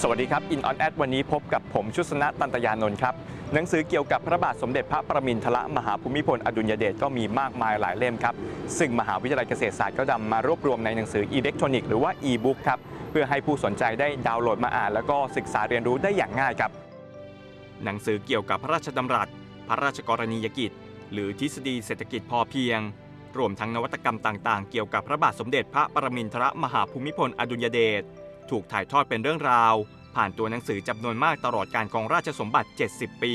สวัสดีครับ In On Ad วันนี้พบกับผมชุสนะตันตยานนท์ครับหนังสือเกี่ยวกับพระบาทสมเด็จพระประมินทรมหาภูมิพลอดุลยเดชก็มีมากมายหลายเล่มครับ ซึ่งมหาวิทยาลัยเกษตรศาสตร์ก็นำมารวบรวมในหนังสืออิเล็กทรอนิกส์หรือว่า e-book ครับเพื่อให้ผู้สนใจได้ดาวน์โหลดมาอ่าน แล้วก็ศึกษาเรียนรู้ได้อย่างง่ายครับ หนังสือเกี่ยวกับพระราชดำรัส พระราชกรณียกิจ หรือทฤษฎีเศรษฐกิจพอเพียง รวมทั้งนวัตกรรมต่าง ๆ เกี่ยวกับพระบาทสมเด็จพระประมินทรมหาภูมิพลอดุลยเดช ถูกถ่ายทอดเป็นเรื่องราว ผ่านตัวหนังสือจำนวนมากตลอดการครองราชสมบัติ 70 ปี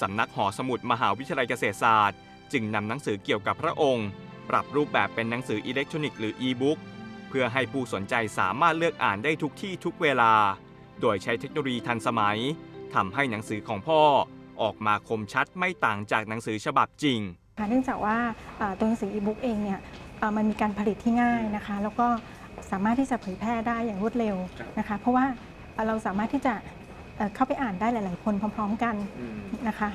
สำนักหอสมุดมหาวิทยาลัยเกษตรศาสตร์ จึงนำหนังสือเกี่ยวกับพระองค์ ปรับรูปแบบเป็นหนังสืออิเล็กทรอนิกส์หรือ e-book เพื่อให้ผู้สนใจสามารถเลือกอ่านได้ทุกที่ทุกเวลา โดยใช้เทคโนโลยีทันสมัยทำให้หนังสือของพ่อออกมาคมชัดไม่ต่างจากหนังสือฉบับจริงเนื่องจากว่าตัวหนังสืออีบุ๊กเองเนี่ยมันมีการผลิตที่ง่ายนะคะ แล้วก็ สามารถที่จะเผยแพร่ได้อย่างรวดเร็วนะคะ เพราะว่าเอ่อเราสามารถที่จะเอ่อเข้าไปอ่านได้หลาย ๆ คนพร้อม ๆ กันนะคะ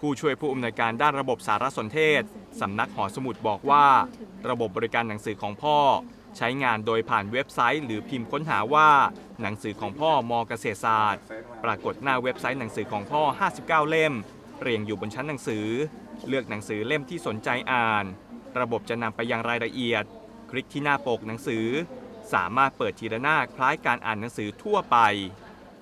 ผู้ช่วยผู้อำนวยการด้านระบบสารสนเทศสำนักหอสมุดบอกว่า ระบบบริการหนังสือของพ่อ ใช้งานโดยผ่านเว็บไซต์ หรือพิมพ์ค้นหาว่า หนังสือของพ่อมเกษตรศาสตร์ ปรากฏหน้าเว็บไซต์หนังสือของพ่อ 59 เล่ม เรียงอยู่บนชั้นหนังสือ เลือกหนังสือเล่มที่สนใจอ่าน ระบบจะนำไปยังรายละเอียด คลิกที่หน้าปกหนังสือ สามารถเปิดทีละหน้าคล้ายการอ่านหนังสือทั่วไป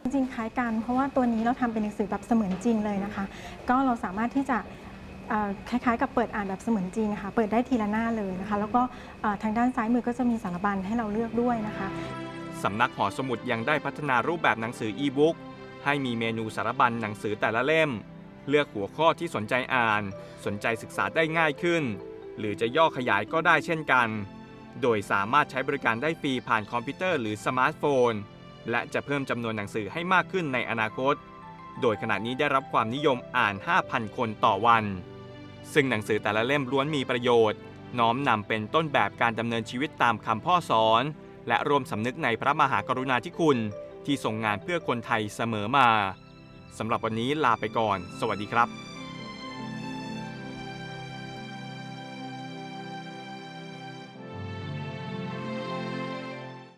จริงๆคล้ายกัน เพราะว่าตัวนี้เราทำเป็นหนังสือแบบเสมือนจริงเลยนะคะ ก็เราสามารถที่จะเอ่อคล้ายๆ กับเปิดอ่านแบบเสมือนจริงนะคะเปิดได้ทีละหน้าเลยนะคะ แล้วก็เอ่อทางด้านซ้ายมือก็จะมีสารบัญให้เราเลือกด้วยนะคะสำนักหอสมุดยังได้พัฒนารูปแบบหนังสืออีบุ๊กให้มีเมนูสารบัญหนังสือแต่ละเล่ม เลือกหัวข้อที่สนใจอ่าน สนใจศึกษาได้ง่ายขึ้น หรือจะย่อขยายก็ได้เช่นกัน โดยสามารถใช้บริการได้ฟรีผ่านคอมพิวเตอร์หรือสมาร์ทโฟน และจะเพิ่มจำนวนหนังสือให้มากขึ้นในอนาคต โดยขณะนี้ได้รับความนิยมอ่าน 5,000 คนต่อวัน ซึ่งหนังสือแต่ละเล่มล้วนมีประโยชน์ น้อมนำเป็นต้นแบบการดำเนินชีวิตตามคำพ่อสอน และร่วมสำนึกในพระมหากรุณาธิคุณ ที่ทรงงานเพื่อคนไทยเสมอมาสำหรับวันนี้ลาไปก่อน สวัสดีครับ